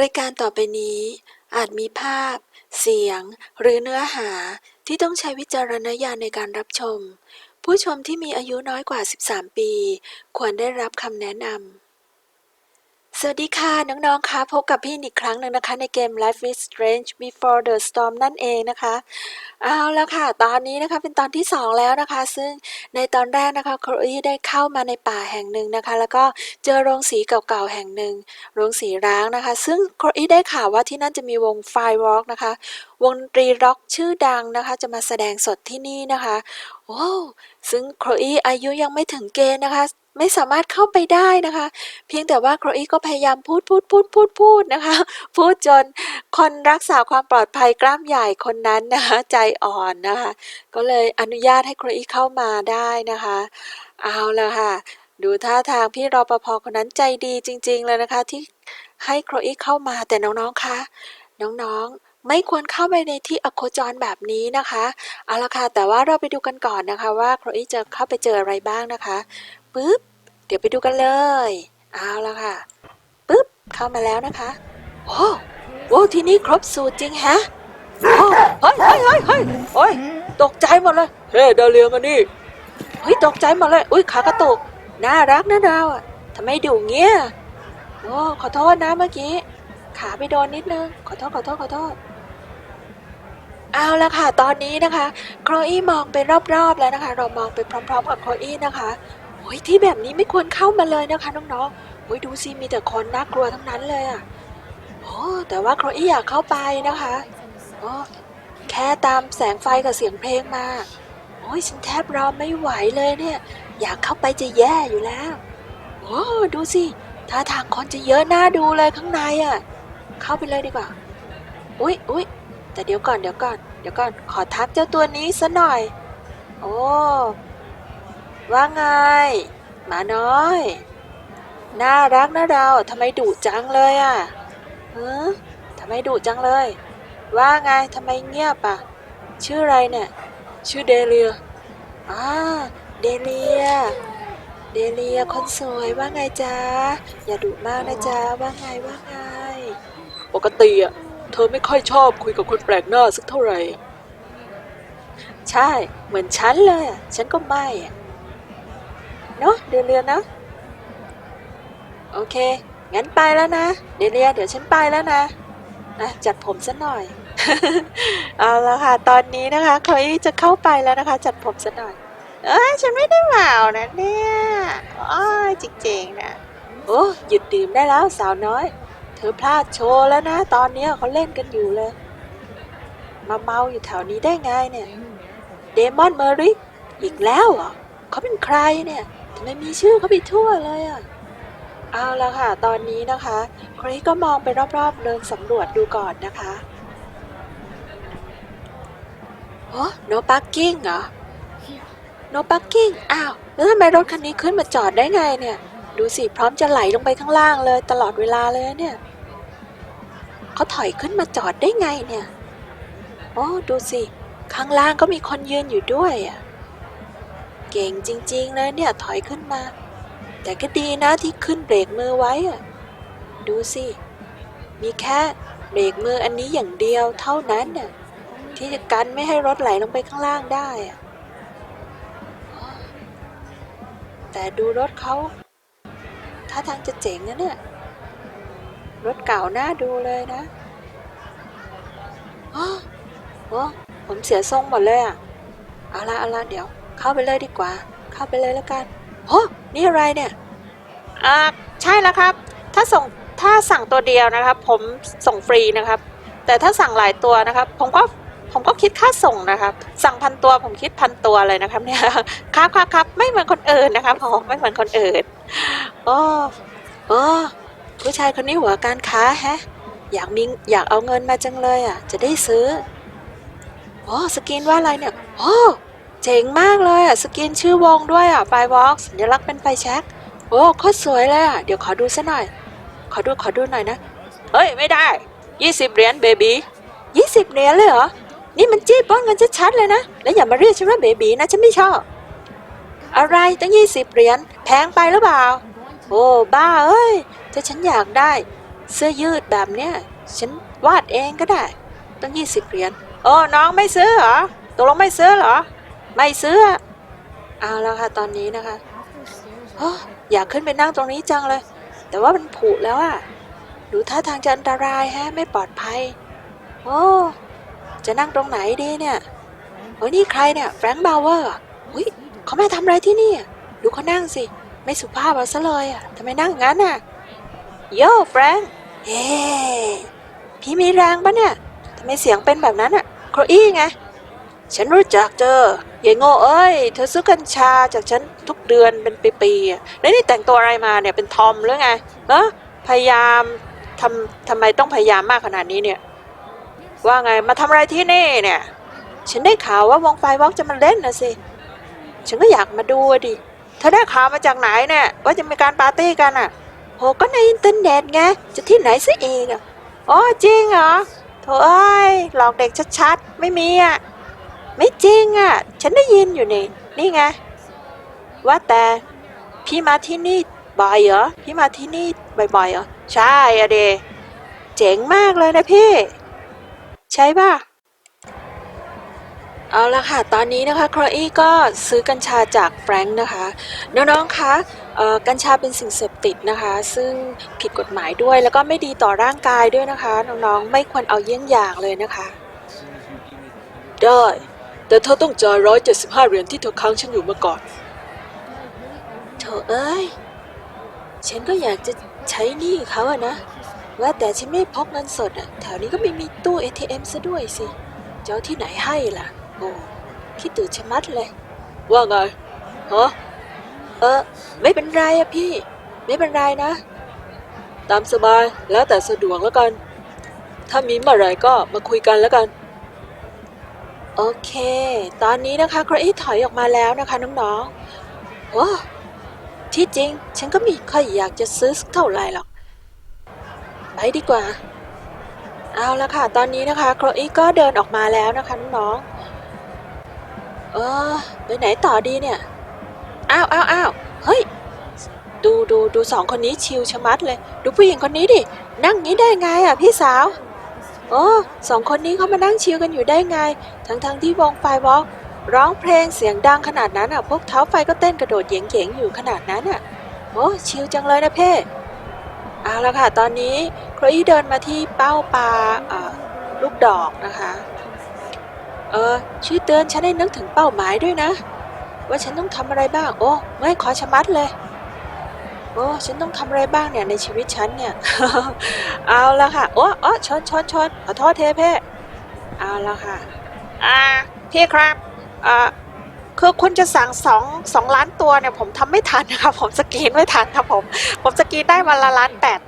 รายการต่อไปนี้ อาจมีภาพ เสียง หรือเนื้อหาที่ต้องใช้วิจารณญาณในการรับชม ผู้ชมที่มีอายุน้อยกว่า 13 ปี ควรได้รับคำแนะนำ สวัสดีค่ะ น้อง ๆคะพบกับพี่อีกครั้งหนึ่งนะคะ ในเกม Life is Strange Before the Storm นั่นเองนะคะ เอาละค่ะ ตอนนี้นะคะเป็นตอนที่ 2 แล้วนะคะ ซึ่งในตอนแรกนะคะโครอีได้เข้ามาในป่าแห่งหนึ่งนะคะ แล้วก็เจอโรงสีเก่าๆแห่งหนึ่งโรงสีร้างนะคะ ซึ่งโครอีได้ข่าวว่าที่นั่นจะมีวงไฟวอล์กนะคะ วงดนตรีร็อกชื่อดังนะคะ จะมาแสดงสดที่นี่นะคะโอ้ซึ่งโครอีอายุยังไม่ถึงเกณฑ์นะคะ ไม่สามารถเข้าไปได้นะคะ เพียงแต่ว่าโครอีก็พยายามพูดพูดพูดพูดพูดนะคะ พูดจนคนรักษาความปลอดภัยกล้ามใหญ่คนนั้นนะคะใจอ่อนนะคะ ก็เลยอนุญาตให้โครอีเข้ามาได้นะคะ เอาละค่ะ ดูท่าทางพี่รปภคนนั้นใจดีจริง ๆ เลยนะคะ ที่ให้โครอีเข้ามาแต่น้องๆคะน้องๆไม่ควรเข้าไปในที่อโคจรแบบนี้นะคะ เอาละค่ะ แต่ว่าเราไปดูกันก่อนนะคะ ว่าโครอีจะเข้าไปเจออะไรบ้างนะคะ ปึ๊บ เดี๋ยวไปดูกันเลย เอาละค่ะ ปึ๊บ เข้ามาแล้วนะคะโอ้โอ้ที่นี่ครบสูตรจริงแฮะโอ้เฮ้ยเฮ้ยเฮ้ยเฮ้ยโอ้ยตกใจหมดเลย เฮ้ดาเลียมานี่ เฮ้ยตกใจหมดเลย อุ้ยขากระตุก น่ารักนะดาวอะทำไมดุเงี้ย โอ้ขอโทษนะเมื่อกี้ ขาไปโดนนิดนึง ขอโทษขอโทษขอโทษ เอาละค่ะ ตอนนี้นะคะ โครอี้มองไปรอบๆแล้วนะคะ เรามองไปพร้อม ๆ กับโครอี้นะคะ โอ้ยที่แบบนี้ไม่ควรเข้ามาเลยนะคะน้องๆโอ้ยดูสิมีแต่คนน่ากลัวทั้งนั้นเลยอะโอ้แต่ว่าโครอี้อยากเข้าไปนะคะโอ้แค่ตามแสงไฟกับเสียงเพลงมาโอ้ยฉันแทบรอไม่ไหวเลยเนี่ย อยากเข้าไปจะแย่อยู่แล้วโอ้ดูสิท่าทางคนจะเยอะน่าดูเลยข้างในอะ่ะ เข้าไปเลยดีกว่า อุ้ยอุ้ยแต่เดี๋ยวก่อนเดี๋ยวก่อนเดี๋ยวก่อนขอทักเจ้าตัวนี้ซะหน่อย โอ้ ว่าไง หมาน้อย น่ารักนะเราทำไมดุจังเลยอะ่ะเออทำไมดุจังเลย ว่าไงทำไมเงียบอะ ชื่ออะไรเนี่ย ชื่อเดเลียอ่าเดเลีย เดเลียคนสวยว่าไงจ๊ะ อย่าดุมากนะจ๊ะ ว่าไงว่าไง ปกติอะ เธอไม่ค่อยชอบคุยกับคนแปลกหน้าสักเท่าไหร่ ใช่ เหมือนฉันเลย ฉันก็ไม่อะ เนาะเดเลียนะ โอเค งั้นไปแล้วนะ เดเลียเดี๋ยวฉันไปแล้วนะอะจัดผมซะหน่อย เอาละค่ะ ตอนนี้นะคะเคยจะเข้าไปแล้วนะคะ จัดผมซะหน่อย เอ้ยฉันไม่ได้เมานะเนี่ยอ้อยจริงๆนะโอ้หยุดดื่มได้แล้วสาวน้อย เธอพลาดโชว์แล้วนะ ตอนนี้เขาเล่นกันอยู่เลย มาเมาอยู่แถวนี้ได้ไงเนี่ย เดมอนเมอริกอีกแล้วเหรอเขาเป็นใครเนี่ย ทำไมมีชื่อเขาไปทั่วเลยอะ เอาละค่ะ ตอนนี้นะคะคริสก็มองไปรอบๆ เดินสำรวจดูก่อนนะคะโอ้ no parking เหรอ no parking อ้าว แล้วทำไมรถคันนี้ขึ้นมาจอดได้ไงเนี่ย ดูสิ พร้อมจะไหลลงไปข้างล่างเลยตลอดเวลาเลยเนี่ย เขาถอยขึ้นมาจอดได้ไงเนี่ย โอ้ ดูสิ ข้างล่างก็มีคนยืนอยู่ด้วยอะ เก่งจริง ๆ เลยเนี่ยถอยขึ้นมา แต่ก็ดีนะที่ขึ้นเบรกมือไว้อะดูสิ มีแค่เบรกมืออันนี้อย่างเดียวเท่านั้นน่ะที่จะกันไม่ให้รถไหลลงไปข้างล่างได้อะแต่ดูรถเขาท่าทางจะเจ๋งนะเนี่ยรถเก่าน่าดูเลยนะอ้อผมเสียทรงหมดเลยอะเอาละเอาละเดี๋ยว เข้าไปเลยดีกว่า เข้าไปเลยแล้วกันโอ้นี่อะไรเนี่ยอ่าใช่แล้วครับ ถ้าส่งถ้าสั่งตัวเดียวนะครับ ผมส่งฟรีนะครับ แต่ถ้าสั่งหลายตัวนะครับ ผมก็ผมก็คิดค่าส่งนะครับ สั่งพันตัวผมคิดพันตัวเลยนะครับเนี่ยครับครับครับไม่เหมือนคนอื่นนะครับผมไม่เหมือนคนอื่นโอ้โอ้ผู้ชายคนนี้หัวการค้าแฮะ อยากมีอยากเอาเงินมาจังเลยอะ จะได้ซื้อโอ้สกินว่าอะไรเนี่ยโอ้ เจ๋งมากเลยอะ สกินชื่อวงด้วยอะไฟวอล์กสัญลักษณ์เป็นไฟแช็กโอ้โคตรสวยเลยอะ เดี๋ยวขอดูซะหน่อย ขอดูขอดูหน่อยนะ เฮ้ย ไม่ได้ยี่สิบเหรียญเบบียี่สิบเหรียญเลยเหรอ นี่มันจี้ปล้นเงินชัดๆเลยนะ แล้วอย่ามาเรียกฉันว่าเบบีนะฉันไม่ชอบ อะไรตั้งยี่สิบเหรียญแพงไปหรือเปล่า โอ้บ้าเอ้ยถ้าฉันอยากได้ เสื้อยืดแบบเนี้ยฉันวาดเองก็ได้ ตั้งยี่สิบเหรียญโอ้น้องไม่ซื้อเหรอตกลงไม่ซื้อเหรอ ไม่ซื้อ เอาแล้วค่ะตอนนี้นะคะออยากขึ้นไปนั่งตรงนี้จังเลย แต่ว่ามันผุแล้วอะดูท่าทางจะอันตรายแฮะ ไม่ปลอดภัย โอ้ จะนั่งตรงไหนดีเนี่ยโอ้ยนี่ใครเนี่ยแฟรงค์บาวเวอร์อุ้ยเขามาทำอะไรที่นี่ ดูเขานั่งสิ ไม่สุภาพเอาซะเลยอะทำไมนั่งงั้นน่ะโย่แฟรงค์เฮ้พี่มีแรงปะเนี่ยทำไมเสียงเป็นแบบนั้นอะโครอี้ไง ฉันรู้จักเจอ ยายโง่เอ้ย เธอซื้อกัญชาจากฉันทุกเดือนเป็นปีๆอะแล้วนี่แต่งตัวอะไรมาเนี่ยเป็นทอมหรือไงเออพยายามทำทำไมต้องพยายามมากขนาดนี้เนี่ย ว่าไงมาทำอะไรที่นี่เนี่ย ฉันได้ข่าวว่าวงไฟวอล์กจะมาเล่นนะสิ ฉันก็อยากมาดูดิเธอได้ข่าวมาจากไหนเนี่ยว่าจะมีการปาร์ตี้กันอะโหก็ในอินเทอร์เน็ตไงจะที่ไหนซะเองอะอ๋อจริงเหรอโถเอ้ยหลอกเด็กชัดๆ ไม่มีอะ ไม่จริงอะ ฉันได้ยินอยู่นี่ นี่ไง ว่าแต่ พี่มาที่นี่บ่อยเหรอ พี่มาที่นี่บ่อยๆเหรอ ใช่อะเดเจ๋งมากเลยนะพี่ ใช่ป่ะ เอาละค่ะ ตอนนี้นะคะโครอี้ก็ซื้อกัญชาจากแฟรงค์นะคะ น้องๆ คะเอ่อกัญชาเป็นสิ่งเสพติดนะคะ ซึ่งผิดกฎหมายด้วยแล้วก็ไม่ดีต่อร่างกายด้วยนะคะ น้องๆ ไม่ควรเอาเยี่ยงอย่างเลยนะคะ ได้ แต่เธอต้องจ่ายร้อยเจ็ดสิบห้าเหรียญที่เธอค้างฉันอยู่เมื่อก่อน โถเอ้ย ฉันก็อยากจะใช้หนี้เขาอะนะ ว่าแต่ฉันไม่พกเงินสดอะแถวนี้ก็ไม่มีตู้ ATM ซะด้วยสิจะเอาที่ไหนให้ล่ะ โอ้คิดตื่นชะมัดเลย ว่าไงฮะเออ ไม่เป็นไรอะพี่ ไม่เป็นไรนะ ตามสบายแล้วแต่สะดวกแล้วกัน ถ้ามีเมื่อไหร่ก็มาคุยกันแล้วกัน โอเค ตอนนี้นะคะครอี้ถอยออกมาแล้วนะคะน้องๆโอ้ที่จริง ฉันก็ไมีค่อยอยากจะซื้อสักเท่าไหร่หรอก ไปดีกว่า เอาละค่ะ ตอนนี้นะคะครอี้ก็เดินออกมาแล้วนะคะน้องๆเออไปไหนต่อดีเนี่ย อ้าวอ้าวอ้าวเฮ้ย ดูดูดูสองคนนี้ชิลชะมัดเลย ดูผู้หญิงคนนี้ดิ นั่งงี้ได้ไงอะพี่สาว โอ้สองคนนี้เขามานั่งชิลกันอยู่ได้ไง ทั้งๆทที่วงไฟวอล์ร้องเพลงเสียงดังขนาดนั้นอะ พวกเท้าไฟก็เต้นกระโดดเยงๆอยู่ขนาดนั้นอะ โอ้ชิลจังเลยนะเพ่เอาละค่ะ ตอนนี้โครอี้เดินมาที่เป้าปลาลูกดอกนะคะ เออช่วยเตือนฉันให้นึกถึงเป้าหมายด้วยนะ ว่าฉันต้องทำอะไรบ้าง โอ้ไม่ขอชะมัดเลย โอ้ฉันต้องทำอะไรบ้างเนี่ยในชีวิตฉันเนี่ย เอาละค่ะ โอ้โอ้ชนชนชนขอโทษเทเพ่เอาละค่ะ อ่าพี่ครับอ่าคือคุณจะสั่งสองสองล้านตัวเนี่ย ผมทำไม่ทันนะครับผมสกรีนไม่ทันครับผม ผมสกรีนได้วันละล้านแปด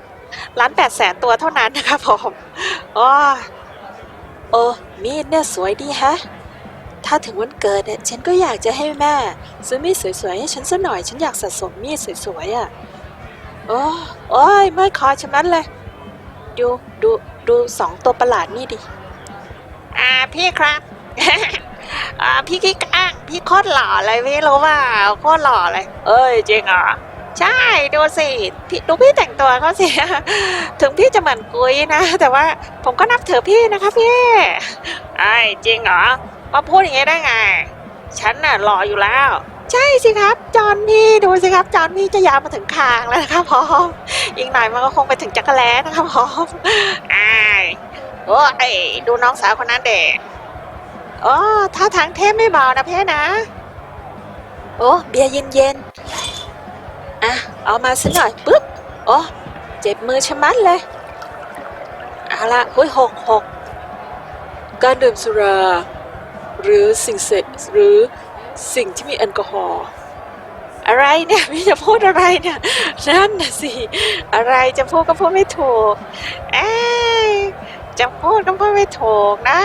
ล้านแปดแสนตัวเท่านั้นนะครับผมอ๋อโอ้มีดเนี่ยสวยดีแฮะถ้าถึงวันเกิดเนี่ยฉันก็อยากจะให้แม่ ซื้อมีดสวยๆให้ฉันสักหน่อย ฉันอยากสะสมมีดสวยๆอะ โอ้โอ้ยไม่คอฉันนั้นเลย ดูดูดูสองตัวประหลาดนี่ดิ อ่าพี่ครับ อ่าพี่กิ๊กอ้างพี่โคตรหล่อเลยพี่รู้ว่าโคตรหล่อเลย เอ้ยจริงเหรอใช่ดูสิพี่ดูพี่แต่งตัวเขาสิถึงพี่จะเหมือนกุยนะ แต่ว่าผมก็นับถือพี่นะคะพี่ไอ้จริงเหรอมาพูดอย่างนี้ได้ไง ฉันน่ะหล่ออยู่แล้ว ใช่สิครับ จอนพี่ดูสิครับ จอนพี่จะยาวมาถึงคางแล้วนะครับพอมอีกหน่อยมันก็คงไปถึงจักรแล้นะครับพอมไอ้ายโอ้ยดูน้องสาวคนนั้นเด็กอ๋อท่าทางเทพไม่เบานะเพ่นะ โอ้เบียร์เย็นๆอะเอามาสักหน่อยปุ๊บโอ้เจ็บมือชะมัดเลยเอาละหุ้ยหกหกการดื่มสุรา หรือสิ่งเสพหรือ สิ่งที่มีแอลกอฮอล์อะไรเนี่ยพี่จะพูดอะไรเนี่ยนั่นนะสิอะไรจะพูดก็พูดไม่ถูกเอ้จะพูดก็พูดไม่ถูกนะ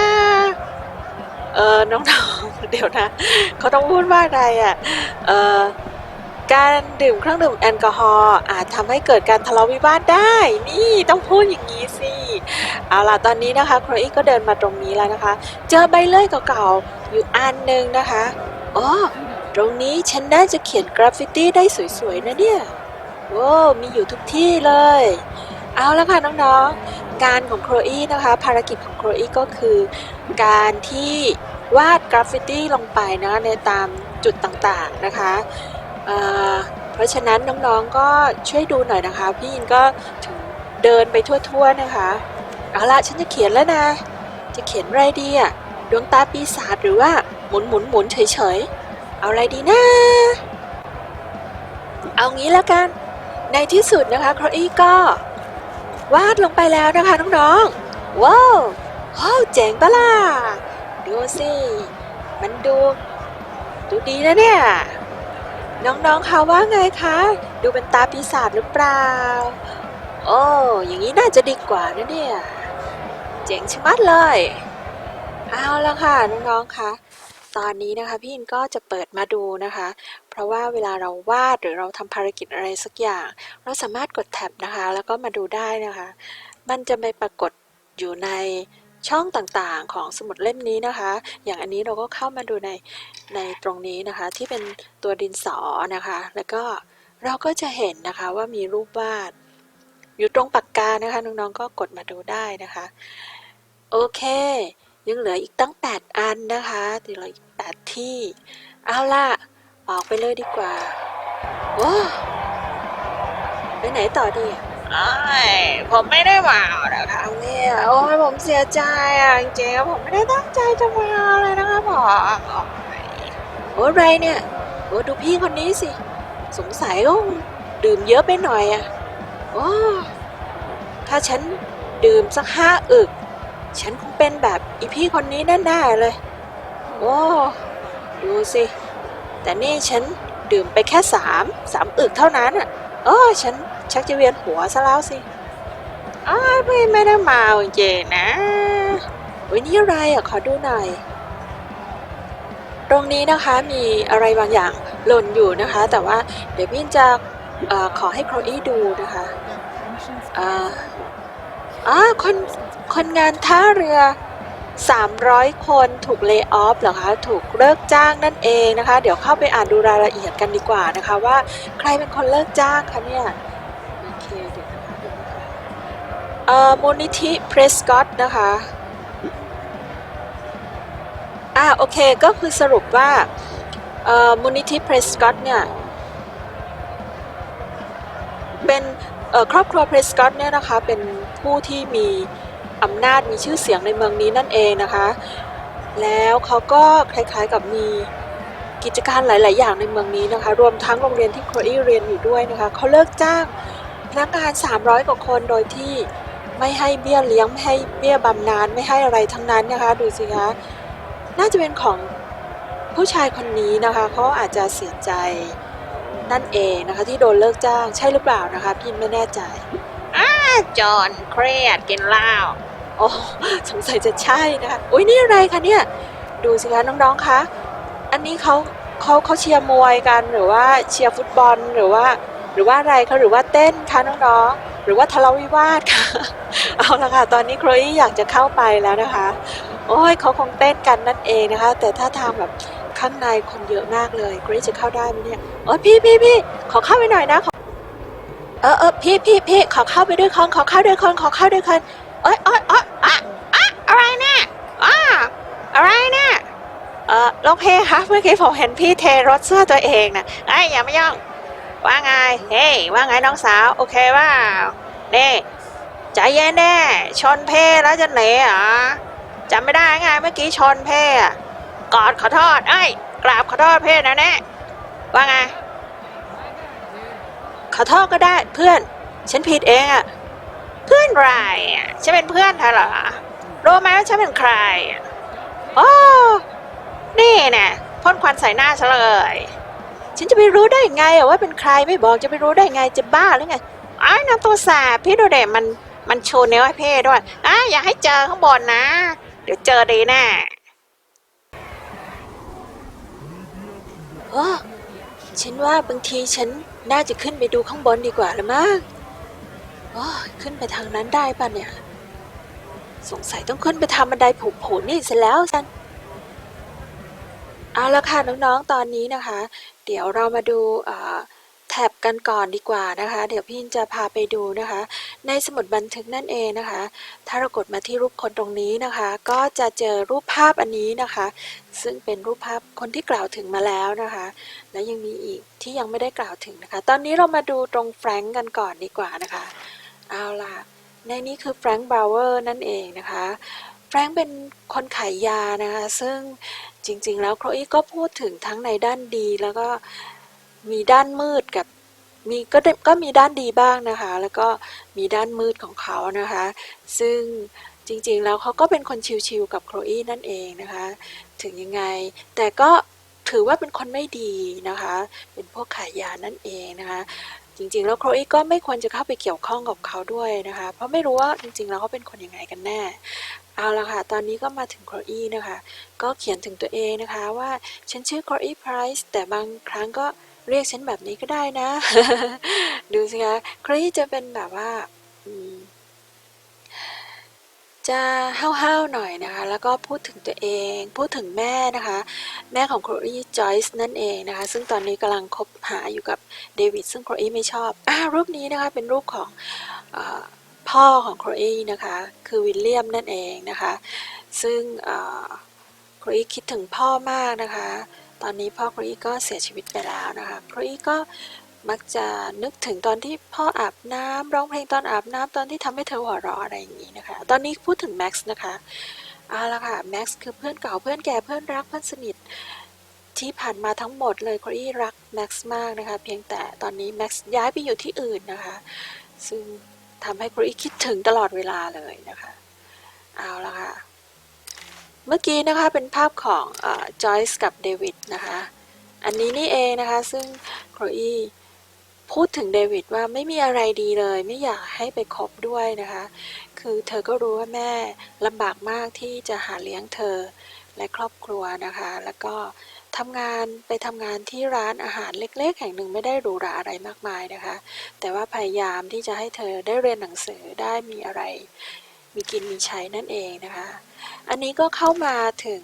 เออน้องๆเดี๋ยวนะเขาต้องพูดว่าอะไรอะเออการดื่มเครื่องดื่มแอลกอฮอล์อาจทำให้เกิดการทะเลาะวิวาทได้ นี่ต้องพูดอย่างนี้สิ เอาล่ะตอนนี้นะคะโครอีก็เดินมาตรงนี้แล้วนะคะ เจอใบเลื่อยเก่าๆอยู่อันหนึ่งนะคะ อ๋อ ตรงนี้ฉันน่าจะเขียนกราฟฟิตี้ได้สวยๆนะเนี่ยโอ้มีอยู่ทุกที่เลย เอาละค่ะน้องๆ งานของโครอีนะคะ ภารกิจของโครอีก็คือ การที่วาดกราฟฟิตี้ลงไปนะในตามจุดต่างๆนะคะเเพราะฉะนั้นน้องๆก็ช่วยดูหน่อยนะคะ พี่อินก็ถึงเดินไปทั่วๆนะคะ เอาละฉันจะเขียนแล้วนะ จะเขียนอะไรดีอะ ดวงตาปีศาจหรือว่าหมุนหมุนหมุนเฉยๆ เอาอะไรดีนะ เอางี้แล้วกัน ในที่สุดนะคะครอี้ก็ วาดลงไปแล้วนะคะน้องๆ ว้าวว้าวเจ๋งปะล่ะ ดูสิ มันดู ดูดีนะเนี่ย น้องๆคะว่าไงคะ ดูเป็นตาปีศาจหรือเปล่า โอ้ อย่างนี้น่าจะดีกว่านะเนี่ย เจ๋งชะมัดเลย เอาละค่ะน้องๆคะตอนนี้นะคะพี่อินก็จะเปิดมาดูนะคะ เพราะว่าเวลาเราวาดหรือเราทำภารกิจอะไรสักอย่าง เราสามารถกดแท็บนะคะ แล้วก็มาดูได้นะคะ มันจะไปปรากฏอยู่ในช่องต่างๆของสมุดเล่มนี้นะคะ อย่างอันนี้เราก็เข้ามาดูในในตรงนี้นะคะ ที่เป็นตัวดินสอนะคะ แล้วก็เราก็จะเห็นนะคะว่ามีรูปวาด อยู่ตรงปากกานะคะน้องๆก็กดมาดูได้นะคะ โอเค ยังเหลืออีกตั้ง 8 อันนะคะเหลืออีก 8 ที่ เอาล่ะ ออกไปเลยดีกว่าโอ้ไปไหนต่อดีอะไอ้ผมไม่ได้มานะคะเอาเนี่ยโอ้ยผมเสียใจอะจริงๆผมไม่ได้ตั้งใจจะมาเลยนะครับผมโอ้ไรเนี่ยโอ้ดูพี่คนนี้สิ สงสัยก็ดื่มเยอะไปหน่อยอะโอ้ถ้าฉันดื่มสักห้าอึก ฉันคงเป็นแบบอีพี่คนนี้แน่ๆเลย โอ้ดูสิ แต่นี่ฉันดื่มไปแค่สามสามอึกเท่านั้นอะเออฉันชักจะเวียนหัวซะแล้วสิอ้าวพี่ไม่ได้มาจริงๆนะโอ้ยนี่อะไรอะขอดูหน่อย ตรงนี้นะคะมีอะไรบางอย่างหล่นอยู่นะคะ แต่ว่าเดี๋ยวพี่จะอขอให้โครอี้ดูนะคะอ่าอ่าคน คนงานท่าเรือ 300 คนถูกเล y o อ f เหรอคะ ถูกเลิกจ้างนั่นเองนะคะ เดี๋ยวเข้าไปอ่านดูรายละเอียดกันดีกว่านะคะว่าใครเป็นคนเลิกจ้างคะเนี่ยโอเคเดี๋ยวนะคะเอ่อมูลนิธิเพรสกอตนะคะอ่าโอเคก็คือสรุปว่าเอ่อมูลนิธิเพรสกอตเนี่ยเป็นครอบครัวเพรสกอตเนี่ยนะคะเป็นผู้ที่มี อำนาจมีชื่อเสียงในเมืองนี้นั่นเองนะคะ แล้วเขาก็คล้ายๆกับมีกิจการหลาย ๆ อย่างในเมืองนี้นะคะ รวมทั้งโรงเรียนที่โครอี้เรียนอยู่ด้วยนะคะ เขาเลิกจ้างพนักงาน 300 กว่าคนโดยที่ไม่ให้เบี้ยเลี้ยงไม่ให้เบี้ยบำนาญไม่ให้อะไรทั้งนั้นนะคะ ดูสิคะ น่าจะเป็นของผู้ชายคนนี้นะคะเขาอาจจะเสียใจนั่นเองนะคะ ที่โดนเลิกจ้างใช่หรือเปล่านะคะ พี่ไม่แน่ใจจอนเครียดกินเหล้า โอ้สงสัยจะใช่นะคะอุ้ยนี่อะไรคะเนี่ย ดูสิคะน้องๆคะอันนี้เขาเขาเขาเชียร์มวยกันหรือว่าเชียร์ฟุตบอลหรือว่า หรือว่าอะไรคะหรือว่าเต้นคะน้องๆหรือว่าทะเลาะวิวาทคะเอาละค่ะตอนนี้โครอี้อยากจะเข้าไปแล้วนะคะ โอ้ยเขาคงเต้นกันนั่นเองนะคะ แต่ถ้าทางแบบข้างในคนเยอะมากเลยโครอี้จะเข้าได้ไหมเนี่ยโอ้ยพี่พี่พี่ขอเข้าไปหน่อยนะเออเออพี่พี่พี่ขอเข้าไปด้วยคนขอเข้าด้วยคนขอเข้าด้วยคน เอ้ยเอ้ยเอ้ยอะอะอะไรเนี่ยอะอะไรเนี่ยเออลงเพคะเมื่อกี้ผมเห็นพี่เทรถเสื้อตัวเองนะไอ้ยอย่ามาย่อง ว่าไง เฮ้ยว่าไงน้องสาว โอเคว่าเน่ใจเย็นแน่ชนเพแล้วจะเหนเหรอจำไม่ได้ไงเมื่อกี้ชนเพอะกอดขอโทษเอ้กราบขอโทษเพนะแน่ว่าไงขอโทษก็ได้เพื่อน ฉันผิดเองอะ พื่อนไรฉันเป็นเพื่อนเธอเหรอ รู้ไหมว่าฉันเป็นใครอะโอ้นี่แน่พ่นควันใส่หน้าฉันเลย ฉันจะไปรู้ได้ไงว่าเป็นใครไม่บอกจะไปรู้ได้ไงจะบ้าหรือไงไอ้น้ำตัวแสบพี่ดูเด็มันมันโชว์เนื้อให้เพ่ด้วยอ้ายอย่าให้เจอข้างบนนะ เดี๋ยวเจอดีแน่โอ้ฉันว่าบางทีฉันน่าจะขึ้นไปดูข้างบนดีกว่าละมั้ง โอ้ขึ้นไปทางนั้นได้ปะเนี่ย สงสัยต้องขึ้นไปทำบันไดผุผุนี่เสร็จแล้วสันเอาละค่ะน้องๆตอนนี้นะคะ เดี๋ยวเรามาดูแท็บกันก่อนดีกว่านะคะ เดี๋ยวพี่จะพาไปดูนะคะ ในสมุดบันทึกนั่นเองนะคะ ถ้าเรากดมาที่รูปคนตรงนี้นะคะ ก็จะเจอรูปภาพอันนี้นะคะ ซึ่งเป็นรูปภาพคนที่กล่าวถึงมาแล้วนะคะ และยังมีอีกที่ยังไม่ได้กล่าวถึงนะคะ ตอนนี้เรามาดูตรงแฟรงก์กันก่อนดีกว่านะคะ เอาล่ะ ในนี้คือแฟรงก์บาวเวอร์นั่นเองนะคะ แฟรงก์เป็นคนขายยานะคะ ซึ่งจริงๆ แล้วโคลอีก็พูดถึงทั้งในด้านดีแล้วก็มีด้านมืดกับมีก็ได้ก็มีด้านดีบ้างนะคะ แล้วก็มีด้านมืดของเขานะคะ ซึ่งจริงๆ แล้วเขาก็เป็นคนชิลๆกับโคลอีนั่นเองนะคะ ถึงยังไง แต่ก็ถือว่าเป็นคนไม่ดีนะคะ เป็นพวกขายยานั่นเองนะคะ จริงๆ แล้วโครอีก็ไม่ควรจะเข้าไปเกี่ยวข้องกับเขาด้วยนะคะ เพราะไม่รู้ว่าจริงๆ แล้วเขาเป็นคนยังไงกันแน่ เอาละค่ะ ตอนนี้ก็มาถึงโครอีนะคะ ก็เขียนถึงตัวเองนะคะว่าฉันชื่อโครอีไพรส์แต่บางครั้งก็เรียกฉันแบบนี้ก็ได้นะ ดูสิคะโครอีจะเป็นแบบว่าอืม จะห้าวๆหน่อยนะคะ แล้วก็พูดถึงตัวเอง พูดถึงแม่นะคะ แม่ของโคลอีจอยส์นั่นเองนะคะ ซึ่งตอนนี้กำลังคบหาอยู่กับเดวิดซึ่งโคลอีไม่ชอบอ่ารูปนี้นะคะเป็นรูปของอพ่อของโคลอีนะคะ คือวิลเลียมนั่นเองนะคะ ซึ่งโคลอีคิดถึงพ่อมากนะคะ ตอนนี้พ่อโคลอีก็เสียชีวิตไปแล้วนะคะโคลอีก็ มักจะนึกถึงตอนที่พ่ออาบน้ำร้องเพลงตอนอาบน้ำตอนที่ทำให้เธอหัวเราะอะไรอย่างนี้นะคะ ตอนนี้พูดถึงแม็กซ์นะคะเอาละค่ะแม็กซ์คือเพื่อนเก่าเพื่อนแก่เพื่อนรักเพื่อนสนิทที่ผ่านมาทั้งหมดเลยโคลี่รักแม็กซ์มากนะคะ เพียงแต่ตอนนี้แม็กซ์ย้ายไปอยู่ที่อื่นนะคะ ซึ่งทำให้โคลี่คิดถึงตลอดเวลาเลยนะคะ เอาละค่ะ เมื่อกี้นะคะเป็นภาพของจอยส์กับเดวิดนะคะ อันนี้นี่เองนะคะ ซึ่งโคลอี พูดถึงเดวิดว่าไม่มีอะไรดีเลย ไม่อยากให้ไปคบด้วยนะคะ คือเธอก็รู้ว่าแม่ลำบากมากที่จะหาเลี้ยงเธอและครอบครัวนะคะ แล้วก็ทำงานไปทำงานที่ร้านอาหารเล็ก ๆ แห่งหนึ่งไม่ได้หรูหราอะไรมากมายนะคะ แต่ว่าพยายามที่จะให้เธอได้เรียนหนังสือได้มีอะไรมีกินมีใช้นั่นเองนะคะ อันนี้ก็เข้ามาถึง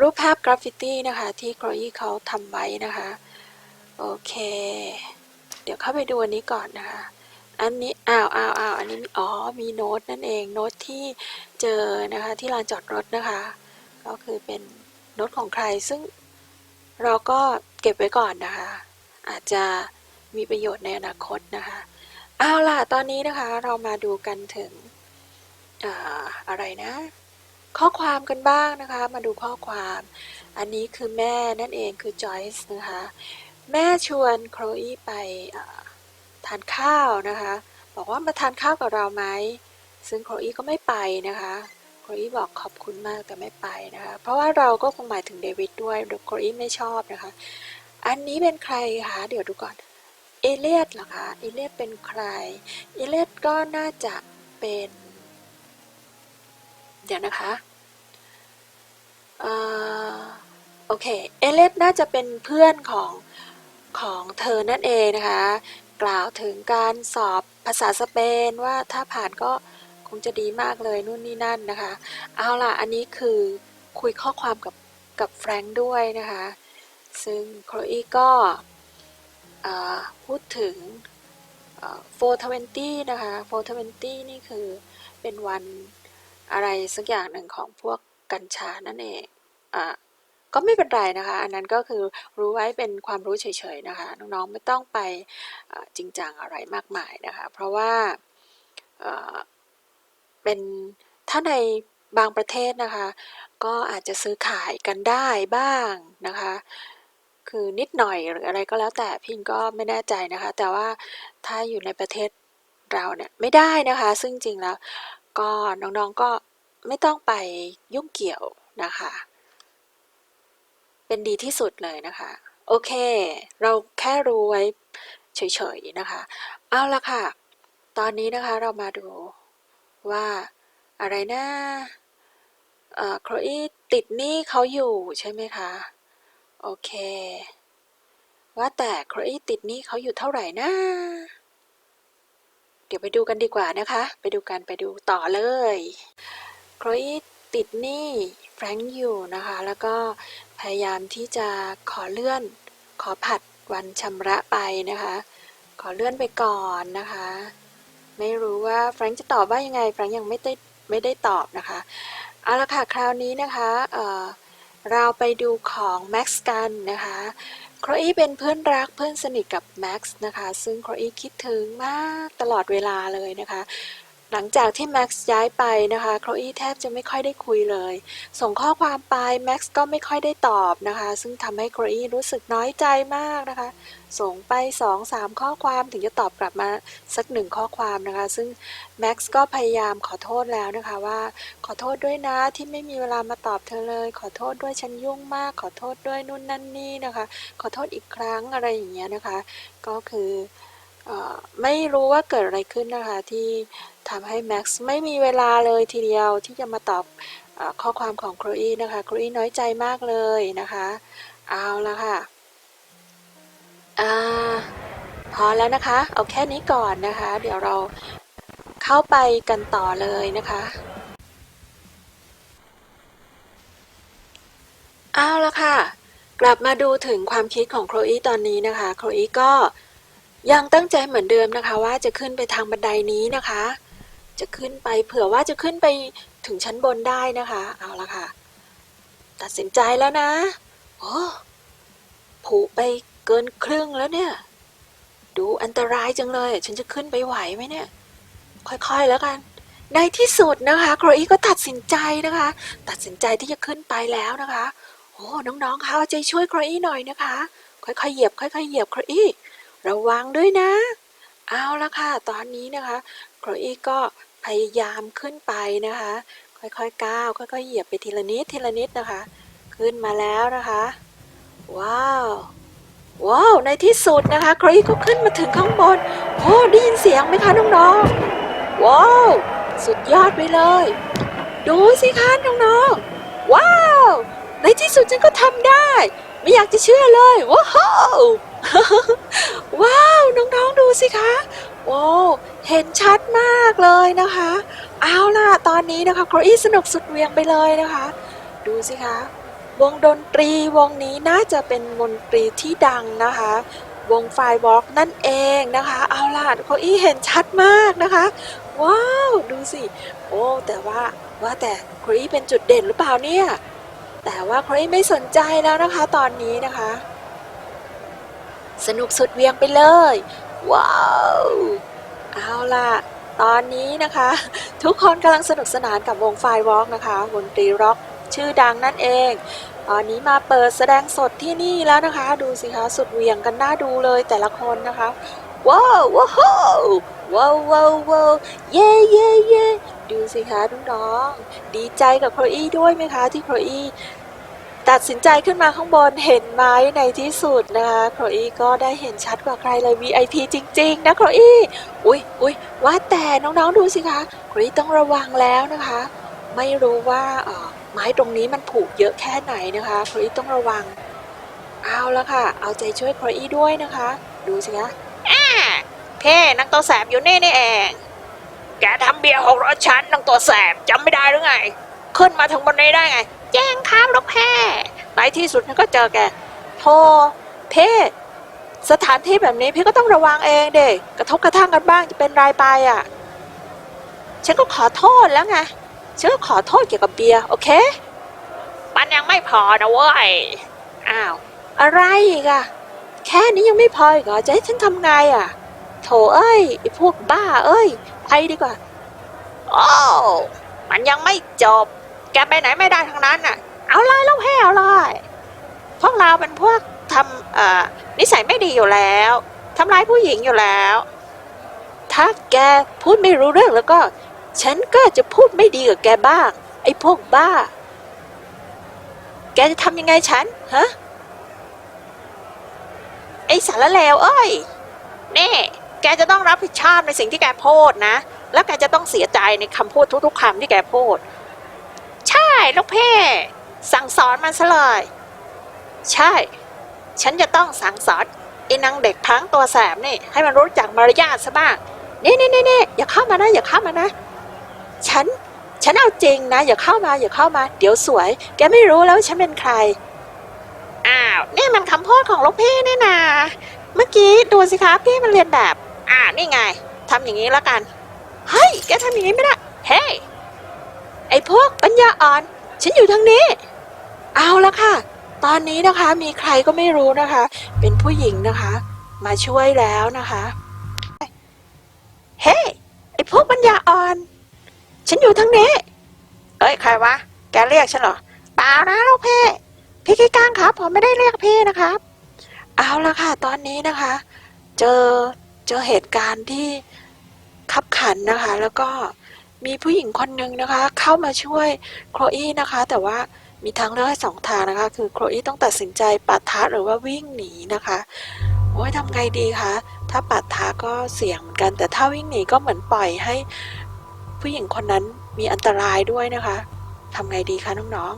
รูปภาพกราฟฟิตี้นะคะที่โคลอีเขาทำไว้นะคะ โอเค เดี๋ยวเข้าไปดูอันนี้ก่อนนะคะ อันนี้อ้าวอ้าวอ้าวอันนี้อ๋อมีโน้ตนั่นเองโน้ตที่เจอนะคะที่ลานจอดรถนะคะ ก็คือเป็นโน้ตของใครซึ่งเราก็เก็บไว้ก่อนนะคะ อาจจะมีประโยชน์ในอนาคตนะคะเอาล่ะตอนนี้นะคะเรามาดูกันถึงออะไรนะ ข้อความกันบ้างนะคะ มาดูข้อความ อันนี้คือแม่นั่นเองคือจอยส์นะคะ แม่ชวนโคลอีไปทานข้าวนะคะ บอกว่ามาทานข้าวกับเราไหมซึ่งโคลอีก็ไม่ไปนะคะโคลอีบอกขอบคุณมากแต่ไม่ไปนะคะ เพราะว่าเราก็คงหมายถึงเดวิดด้วยโคลอีไม่ชอบนะคะ อันนี้เป็นใครคะเดี๋ยวดูก่อนเอเลียดเหรอคะเอเลียดเป็นใครเอเลียดก็น่าจะเป็น เดี๋ยวนะคะเออโอเคเอเลียดน่าจะเป็นเพื่อนของ ของเธอนั่นเองนะคะ กล่าวถึงการสอบภาษาสเปนว่าถ้าผ่านก็คงจะดีมากเลยนู่นนี่นั่นนะคะ เอาล่ะ อันนี้คือคุยข้อความกับกับแฟรงค์ด้วยนะคะ ซึ่งโคลอีก็พูดถึงโฟร์ทเวนตี้นะคะโฟร์ทเวนตี้นี่คือเป็นวันอะไรสักอย่างหนึ่งของพวกกัญชานั่นเองอะ ก็ไม่เป็นไรนะคะ อันนั้นก็คือรู้ไว้เป็นความรู้เฉยๆนะคะน้องๆไม่ต้องไปจริงจังอะไรมากมายนะคะ เพราะว่าเอ่อเป็นถ้าในบางประเทศนะคะ ก็อาจจะซื้อขายกันได้บ้างนะคะ คือนิดหน่อยหรืออะไรก็แล้วแต่พินก็ไม่แน่ใจนะคะ แต่ว่าถ้าอยู่ในประเทศเราเนี่ยไม่ได้นะคะ ซึ่งจริงแล้วก็น้องๆก็ไม่ต้องไปยุ่งเกี่ยวนะคะ เป็นดีที่สุดเลยนะคะ โอเค เราแค่รู้ไว้เฉยๆนะคะ เอาละค่ะ ตอนนี้นะคะเรามาดูว่าอะไรนะเอ่อโคลอีติดหนี้เขาอยู่ใช่ไหมคะ โอเค ว่าแต่โคลอีติดหนี้เขาอยู่เท่าไหร่นะ เดี๋ยวไปดูกันดีกว่านะคะ ไปดูกันไปดูต่อเลยโคลอีติดหนี้แฟรงค์อยู่นะคะ แล้วก็ พยายามที่จะขอเลื่อน ขอผัดวันชำระไปนะคะ ขอเลื่อนไปก่อนนะคะ ไม่รู้ว่าแฟรงค์จะตอบว่ายังไงแฟรงค์ยังไม่ได้ไม่ได้ตอบนะคะ เอาละค่ะคราวนี้นะคะเเราไปดูของแม็กซ์กันนะคะโครอีเป็นเพื่อนรักเพื่อนสนิทกับแม็กซ์นะคะ ซึ่งโครอีคิดถึงมากตลอดเวลาเลยนะคะ หลังจากที่แม็กซ์ย้ายไปนะคะโครอี้แทบจะไม่ค่อยได้คุยเลย ส่งข้อความไปแม็กซ์ก็ไม่ค่อยได้ตอบนะคะ ซึ่งทำให้โครอี้รู้สึกน้อยใจมากนะคะ ส่งไป2อสามข้อความถึงจะตอบกลับมาสักหนึ่งข้อความนะคะ ซึ่งแม็กซ์ก็พยายามขอโทษแล้วนะคะว่า ขอโทษด้วยนะที่ไม่มีเวลามาตอบเธอเลย ขอโทษด้วยฉันยุ่งมาก ขอโทษด้วยนู่นนั่นนี่นะคะ ขอโทษอีกครั้งอะไรอย่างเงี้ยนะคะ ก็คือ ไม่รู้ว่าเกิดอะไรขึ้นนะคะที่ทำให้แม็กซ์ไม่มีเวลาเลยทีเดียวที่จะมาตอบอข้อความของโครอี้นะคะโครอี้น้อยใจมากเลยนะคะ เอาละค่ะอ่าพอแล้วนะคะ เอาแค่นี้ก่อนนะคะ เดี๋ยวเราเข้าไปกันต่อเลยนะคะเอาละค่ะ กลับมาดูถึงความคิดของโคลอีตอนนี้นะคะ โคลอีก็ ยังตั้งใจเหมือนเดิมนะคะว่าจะขึ้นไปทางบันไดนี้นะคะ จะขึ้นไปเผื่อว่าจะขึ้นไปถึงชั้นบนได้นะคะ เอาละค่ะ ตัดสินใจแล้วนะโอ้ผุไปเกินครึ่งแล้วเนี่ย ดูอันตรายจังเลย ฉันจะขึ้นไปไหวไหมเนี่ย ค่อยๆแล้วกัน ในที่สุดนะคะโคลอีก็ตัดสินใจนะคะ ตัดสินใจที่จะขึ้นไปแล้วนะคะโอ้น้องๆคะเอาใจช่วยโคลอีหน่อยนะคะ ค่อยๆเหยียบ ค่อยๆเหยียบโคลอี ระวังด้วยนะ เอาละค่ะ ตอนนี้นะคะโคลอีก็พยายามขึ้นไปนะคะ ค่อยๆก้าวค่อยๆเหยียบไปทีละนิดทีละนิดนะคะ ขึ้นมาแล้วนะคะ ว้าวว้าวในที่สุดนะคะโคลอีก็ขึ้นมาถึงข้างบนโอ้ได้ยินเสียงไหมคะน้องๆว้าวสุดยอดไปเลย ดูสิคะน้องๆว้าว ในที่สุดฉันก็ทำได้ ไม่อยากจะเชื่อเลยว้าว ว้าว น้องๆดูสิคะโอ้เห็นชัดมากเลยนะคะ เอาล่ะ ตอนนี้นะคะโครอี้สนุกสุดเวียงไปเลยนะคะ ดูสิคะ วงดนตรีวงนี้น่าจะเป็นวงดนตรีที่ดังนะคะ วงไฟวอล์กนั่นเองนะคะ เอาล่ะโครอี้เห็นชัดมากนะคะ ว้าว ดูสิ โอ้ แต่ว่าว่าแต่โครอี้เป็นจุดเด่นหรือเปล่าเนี่ย แต่ว่าโครอี้ไม่สนใจแล้วนะคะ ตอนนี้นะคะ สนุกสุดเวียงไปเลย ว้าว เอาล่ะ ตอนนี้นะคะ ทุกคนกำลังสนุกสนานกับวงไฟวอล์กนะคะวงตรีร็อกชื่อดังนั่นเอง ตอนนี้มาเปิดแสดงสดที่นี่แล้วนะคะ ดูสิคะสุดเวียงกันน่าดูเลยแต่ละคนนะคะว้าวว้าวว้าวว้าวว้าวเย่เย่เย่ดูสิคะน้องๆดีใจกับโครอี้ด้วยไหมคะ ที่โครอี้ ตัดสินใจขึ้นมาข้างบนเห็นไหมในที่สุดนะคะโครอีก็ได้เห็นชัดกว่าใครเลย VIP จริง ๆ นะโครอีอุ้ยอุ้ยว่าแต่น้องๆดูสิคะโครอีต้องระวังแล้วนะคะ ไม่รู้ว่าไม้ตรงนี้มันผุเยอะแค่ไหนนะคะโครอีต้องระวัง เอาละค่ะ เอาใจช่วยโครอีด้วยนะคะ ดูสิคะเพ่นังตัวแสบอยู่นี่นี่เองแกทำเบียร์หกร้อยชั้นนังตัวแสบจำไม่ได้หรือไง ขึ้นมาถึงบนนี้ได้ไง แจ้งครับลูกแพ่ในที่สุดฉันก็เจอแกโธ่เพ่สถานที่แบบนี้พี่ก็ต้องระวังเองเด็กกระทบกระทั่งกันบ้างจะเป็นรายไปอะ ฉันก็ขอโทษแล้วไง ฉันก็ขอโทษเกี่ยวกับเบียร์โอเค มันยังไม่พอนะเว้ย อ้าว อะไรอีกอะแค่นี้ยังไม่พออีกเหรอจะให้ฉันทำไงอะโถเอ้ยไอพวกบ้าเอ้ยไปดีกว่า โอ้วมันยังไม่จบ แกไปไหนไม่ได้ทั้งนั้นน่ะ เอาเลยลูกแพ้เอาเลยพวกเราเป็นพวกทำนิสัยไม่ดีอยู่แล้วทำร้ายผู้หญิงอยู่แล้ว ถ้าแกพูดไม่รู้เรื่องแล้วก็ ฉันก็จะพูดไม่ดีกับแกบ้าง ไอ้พวกบ้า แกจะทำยังไงฉันฮะไอ้สารเลวเอ้ยนี่แกจะต้องรับผิดชอบในสิ่งที่แกพูดนะ แล้วแกจะต้องเสียใจในคำพูดทุกๆคำที่แกพูด ใช่ลูกเพ่สั่งสอนมันซะเลย ใช่ ฉันจะต้องสั่งสอนไอ้นางเด็กทั้งตัวแสบนี่ ให้มันรู้จักมารยาทซะบ้างนี่นี่นี่นี่อย่าเข้ามานะ อย่าเข้ามานะ ฉัน ฉันเอาจริงนะ อย่าเข้ามาอย่าเข้ามา เดี๋ยวสวย แกไม่รู้แล้วว่าฉันเป็นใคร อ้าวนี่มันคำพูดของลูกพี่นี่นาเมื่อกี้ดูสิคะพี่มันเรียนแบบ อ่านี่ไงทำอย่างนี้แล้วกัน เฮ้ย แกทำอย่างนี้ไม่ได้ เฮ้ย ไอ้พวกปัญญาอ่อน ฉันอยู่ทางนี้ เอาละค่ะ ตอนนี้นะคะมีใครก็ไม่รู้นะคะ เป็นผู้หญิงนะคะ มาช่วยแล้วนะคะ เฮ้ยไอ้พวกปัญญาอ่อน ฉันอยู่ทางนี้ เอ้ยใครวะ แกเรียกฉันเหรอเปล่านะลูกพี่พี่ขี้ก้างครับ ผมไม่ได้เรียกพี่นะครับ เอาละค่ะ ตอนนี้นะคะ เจอเจอเหตุการณ์ที่ขับขันนะคะ แล้วก็ มีผู้หญิงคนหนึ่งนะคะ เข้ามาช่วยโคลอี้นะคะ แต่ว่ามีทางเลือกให้สองทางนะคะ คือโคลอี้ต้องตัดสินใจปัดท้าหรือว่าวิ่งหนีนะคะโอ้ยทำไงดีคะถ้าปัดท้าก็เสี่ยงเหมือนกัน แต่ถ้าวิ่งหนีก็เหมือนปล่อยให้ ผู้หญิงคนนั้นมีอันตรายด้วยนะคะทำไงดีคะน้อง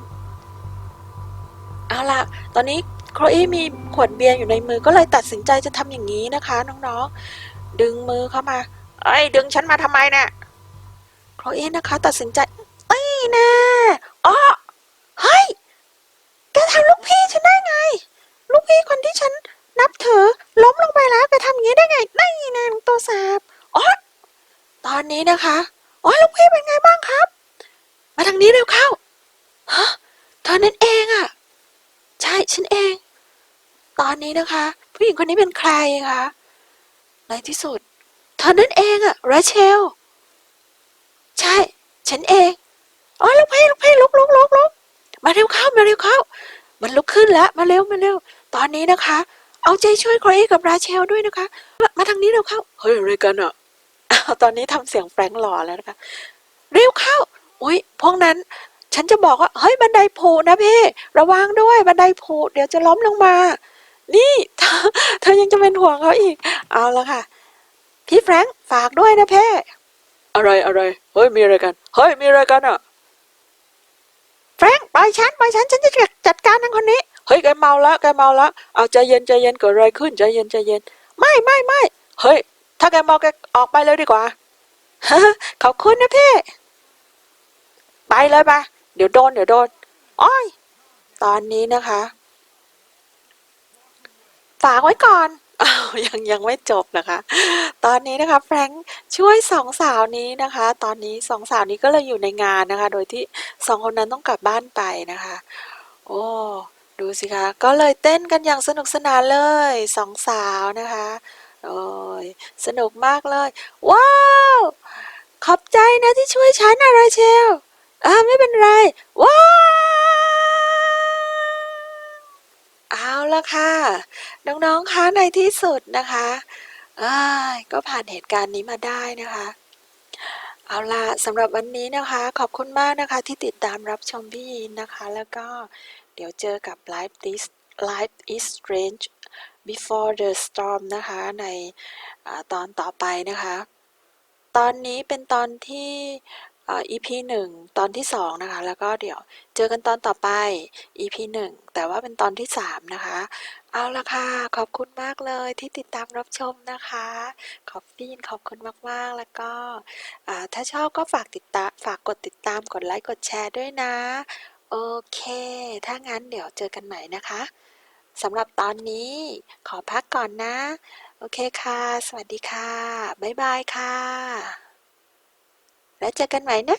ๆเอาล่ะ ตอนนี้โคลอี้มีขวดเบียร์อยู่ในมือก็เลยตัดสินใจจะทำอย่างนี้นะคะ น้องๆดึงมือเข้ามา เอ้ยดึงฉันมาทำไมเนี่ย โคลอี้นะคะ ตัดสินใจเอ้ยนะอ๋อเฮ้ยแกทำลูกพี่ฉันได้ไง ลูกพี่คนที่ฉันนับถือล้มลงไปแล้วแกทำอย่างนี้ได้ไงนี่นะตัวสาบอ๋อตอนนี้นะคะอ๋อลูกพี่เป็นไงบ้างครับ มาทางนี้เร็วเข้าฮะเธอนั่นเองอะใช่ฉันเอง ตอนนี้นะคะ ผู้หญิงคนนี้เป็นใครคะในที่สุด เธอนั่นเองอะราเชล ฉันเองอ๋อลูกพี่ลูกพี่ลุกลุกลุกลุกมาเร็วเข้ามาเร็วเข้า มันลุกขึ้นแล้วมาเร็วมาเร็ว ตอนนี้นะคะ เอาใจช่วยโครเอกับราเชลด้วยนะคะ มามาทางนี้เร็วเข้าเฮ้ยอะไรกันอะตอนนี้ทำเสียงแฟรงค์หล่อแล้วนะคะ เร็วเข้า อุ้ยพวกนั้น ฉันจะบอกว่าเฮ้ยบันไดผุนะพี่ระวังด้วยบันไดผุเดี๋ยวจะล้มลงมา นี่เธอยังจะเป็นห่วงเขาอีก เอาละค่ะ พี่แฟรงค์ฝากด้วยนะเพ่ อะไรอะไร เฮ้ยมีอะไรกัน เฮ้ยมีอะไรกันอะ แฟรงค์ปล่อยฉันปล่อยฉันฉันจะจัดการนางคนนี้ เฮ้ยแกเมาละแกเมาละเอาใจเย็นใจเย็นเกิดอะไรขึ้นใจเย็นใจเย็น ไม่ไม่ไม่เฮ้ย ถ้าแกเมาแกออกไปเลยดีกว่าขอบคุณนะพี่ ไปเลยไปเดี๋ยวโดนเดี๋ยวโดนอ้อย ตอนนี้นะคะ ฝากไว้ก่อน อ้าวยังยังไม่จบนะคะ ตอนนี้นะคะแฟรงค์ช่วยสองสาวนี้นะคะ ตอนนี้สองสาวนี้ก็เลยอยู่ในงานนะคะ โดยที่สองคนนั้นต้องกลับบ้านไปนะคะ โอ้ดูสิคะ ก็เลยเต้นกันอย่างสนุกสนานเลยสองสาวนะคะโอ้ยสนุกมากเลย ว้าว ขอบใจนะที่ช่วยฉันนะราเชลอ่าไม่เป็นไร ว้าว เอาละค่ะ น้องๆ คะในที่สุดนะคะก็ผ่านเหตุการณ์นี้มาได้นะคะ เอาละสำหรับวันนี้นะคะ ขอบคุณมากนะคะที่ติดตามรับชมพี่ยินนะคะ แล้วก็เดี๋ยวเจอกับ Life is Life is Strange Before the Storm นะคะ ในอตอนต่อไปนะคะ ตอนนี้เป็นตอนที่ EP หนึ่งตอนที่สองนะคะ แล้วก็เดี๋ยวเจอกันตอนต่อไป EP หนึ่งแต่ว่าเป็นตอนที่สามนะคะ เอาละค่ะ ขอบคุณมากเลยที่ติดตามรับชมนะคะขอบพี่ยินขอบคุณมาก ๆ แล้วก็ถ้าชอบก็ฝากติดตามฝากกดติดตามกดไลค์กดแชร์ด้วยนะ โอเค ถ้างั้นเดี๋ยวเจอกันใหม่นะคะสำหรับตอนนี้ขอพักก่อนนะ โอเคค่ะ สวัสดีค่ะ บ๊ายบายค่ะ แล้วเจอกันใหม่นะ